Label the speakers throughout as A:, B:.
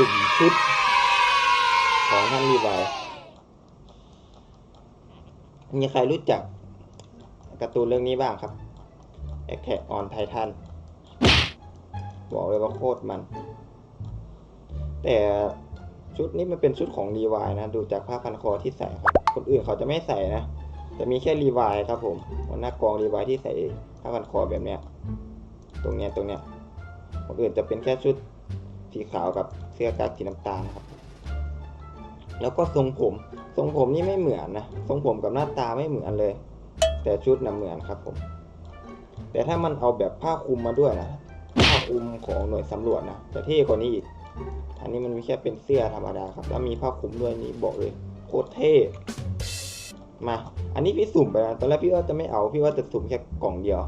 A: สุ่มชุด ของท่านรีไวท์มีใครรู้จักการ์ตูนเรื่องนี้บ้างครับ Attack on Titan บอกเลยว่าโคตรมัน แต่ชุดนี้มันเป็นชุดของรีวายนะ ดูจากผ้าพันคอที่ใส่ครับ คนอื่นเขาจะไม่ใส่นะแต่มีแค่รีวายครับผมหัวหน้ากองรีวายที่ใส่ผ้าพันคอแบบเนี้ย ตรงเนี้ยตรงเนี้ยคนอื่นจะเป็นแค่ชุด สีขาวกับเสื้อกั๊กสีน้ำตาลครับ แล้วก็ทรงผม ทรงผมนี่ไม่เหมือนนะ ทรงผมกับหน้าตาไม่เหมือนเลย แต่ชุดน่ะเหมือนครับผม แต่ถ้ามันเอาแบบผ้าคลุมมาด้วยนะผ้าคลุมของหน่วยสำรวจนะจะเท่กว่านี้อีก อันนี้มันไม่แค่เป็นเสื้อธรรมดาครับ แล้วมีผ้าคลุมด้วยนี่บอกเลยโคตรเท่ มา อันนี้พี่สุ่มไปนะตอนแรกพี่ว่าจะไม่เอา พี่ว่าจะสุ่มแค่กล่องเดียว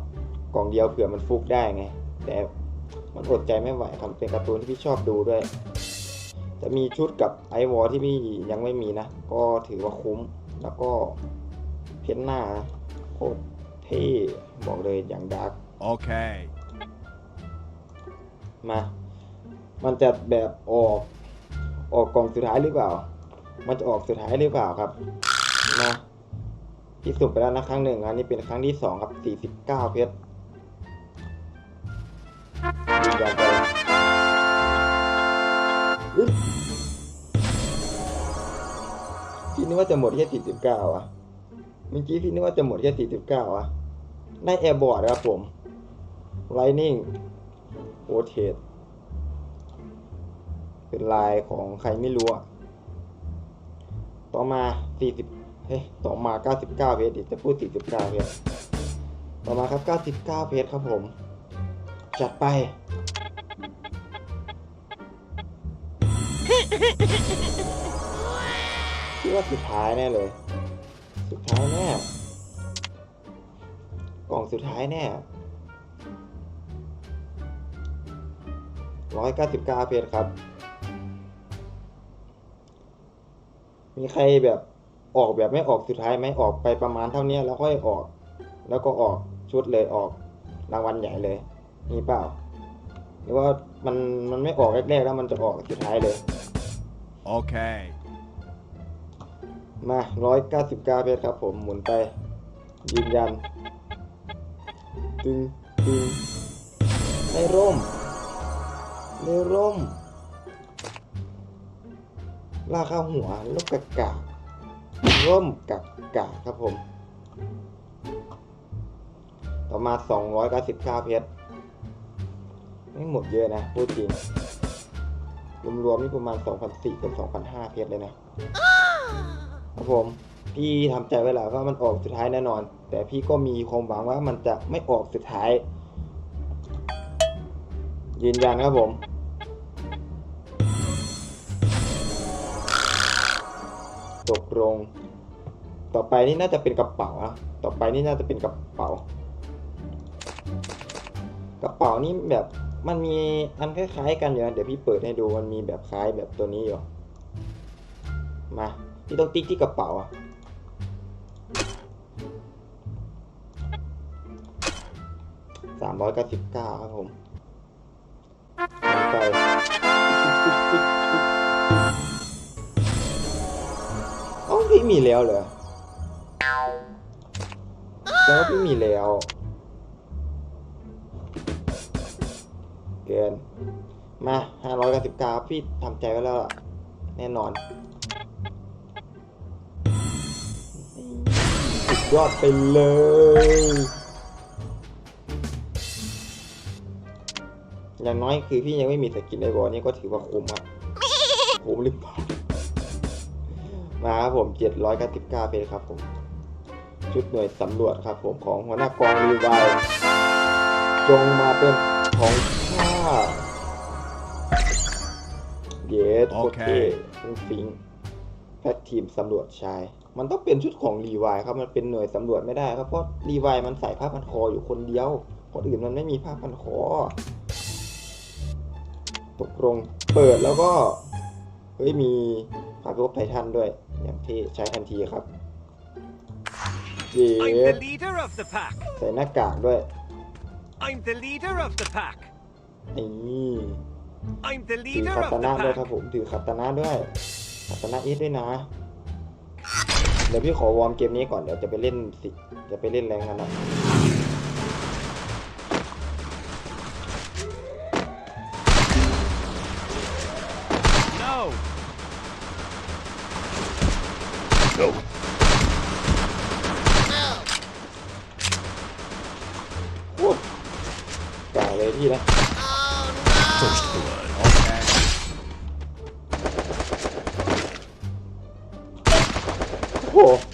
A: กล่องเดียวเผื่อมันฟุกได้ไง แต่ มันอดใจไม่ไหวครับเป็นการ์ตูนที่พี่ชอบดูด้วย จะมีชุดกับไอวอลที่พี่ยังไม่มีนะ ก็ถือว่าคุ้ม แล้วก็เพ้นหน้านะโคตรเท่บอกเลยอย่างดาร์ก
B: Okay.
A: มา มันจะแบบออกออกกล่องสุดท้ายหรือเปล่า มันจะออกสุดท้ายหรือเปล่าครับมาที่สุ่มไปแล้วนะครั้งหนึ่งอันนี้เป็นครั้งที่สองครับสี่สิบเก้าเพชร พี่นึกว่าจะหมดแค่สี่สิบเก้าอะเมื่อกี้พี่นึกว่าจะหมดแค่สี่สิบเก้าอะได้แอร์บอร์ดครับผม Lightning โอเทสเป็นลายของใครไม่รู้อะต่อมา40เฮ้ยต่อมา99เพจจะพูด49เพจต่อมาครับ99เพจครับผม จัดไป คิดว่าสุดท้ายแน่เลย สุดท้ายแน่กล่องสุดท้ายแน่ร้อยเก้าสิบเก้าเพจครับ มีใครแบบออกแบบไม่ออกสุดท้ายไหมออกไปประมาณเท่านี้แล้วค่อยออก แล้วก็ออกชุดเลยออกรางวัลใหญ่เลยมีเปล่าหรือว่ามันมันไม่ออกแรกๆแล้วมันจะออกสุดท้ายเลย
B: Okay.
A: มาร้อยเก้าสิบเก้าเพจครับผมหมุนไปยืนยัน ตึงตึงให้ร่มเร็วร่มลากข้าหัวลูกกะกะร่มกะกะครับผม ต่อมา 299 เพชรไม่หมดเยอะนะพูดจริง รวมๆนี่ประมาณ 2,400กับ2,500 เพชรเลยนะ ครับผมพี่ทำใจไว้แล้วว่ามันออกสุดท้ายแน่นอน แต่พี่ก็มีความหวังว่ามันจะไม่ออกสุดท้าย ยืนยันครับผม ตกลงต่อไปนี่น่าจะเป็นกระเป๋าอะต่อไปนี่น่าจะเป็นกระเป๋า กระเป๋านี่แบบมันมีอันคล้ายๆ กันอยู่นะเดี๋ยวพี่เปิดให้ดูมันมีแบบคล้ายแบบตัวนี้อยู่มา พี่ต้องติ๊กที่กระเป๋าอะสามร้อยเก้าสิบเก้าครับผมไปเอ้าพี่มีแล้วเหรอแล้วพี่มีแล้วเกินมาห้าร้อยเก้าสิบเก้าพี่ทำใจไว้แล้วล่ะ แน่นอน ยอดไปเลย อย่างน้อยคือพี่ยังไม่มีสกินไอบอลนี่ก็ถือว่าคุ้มครับคุ้มหรือเปล่ามาครับผม799เพจครับผม ชุดหน่วยสำรวจครับผมของหัวหน้ากองรีไวล์จงมาเป็นของข้าเยสโอเค
B: โอเค
A: ฟิงแพททีมสำรวจชาย มันต้องเป็นชุดของรีไวล์ครับ มันเป็นหน่วยสำรวจไม่ได้ครับ เพราะรีไวล์มันใส่ผ้าพันคออยู่คนเดียว คนอื่นมันไม่มีผ้าพันคอ ตกลงเปิดแล้วก็ เฮ้ย มีพาร์ทไททันด้วย อย่างที่ใช้ทันทีครับเย
C: I'm
A: ส
C: the leader of the pack.
A: ใส่หน้ากากด้วย
C: I'm the leader of the pack.
A: นี่
B: I'm the
A: ถือ
B: leader
A: คา
B: of
A: ตา
B: the
A: นะด้วย
B: pack.
A: ครับผม ถือคาตานะด้วยคาตานะอีทด้วยนะ เดี๋ยวพี่ขอวอร์มเกมนี้ก่อนเดี๋ยวจะไปเล่นสิจะไปเล่นแรงกันนะ
B: No.
A: โอ้กลางเลยพี่นะ โ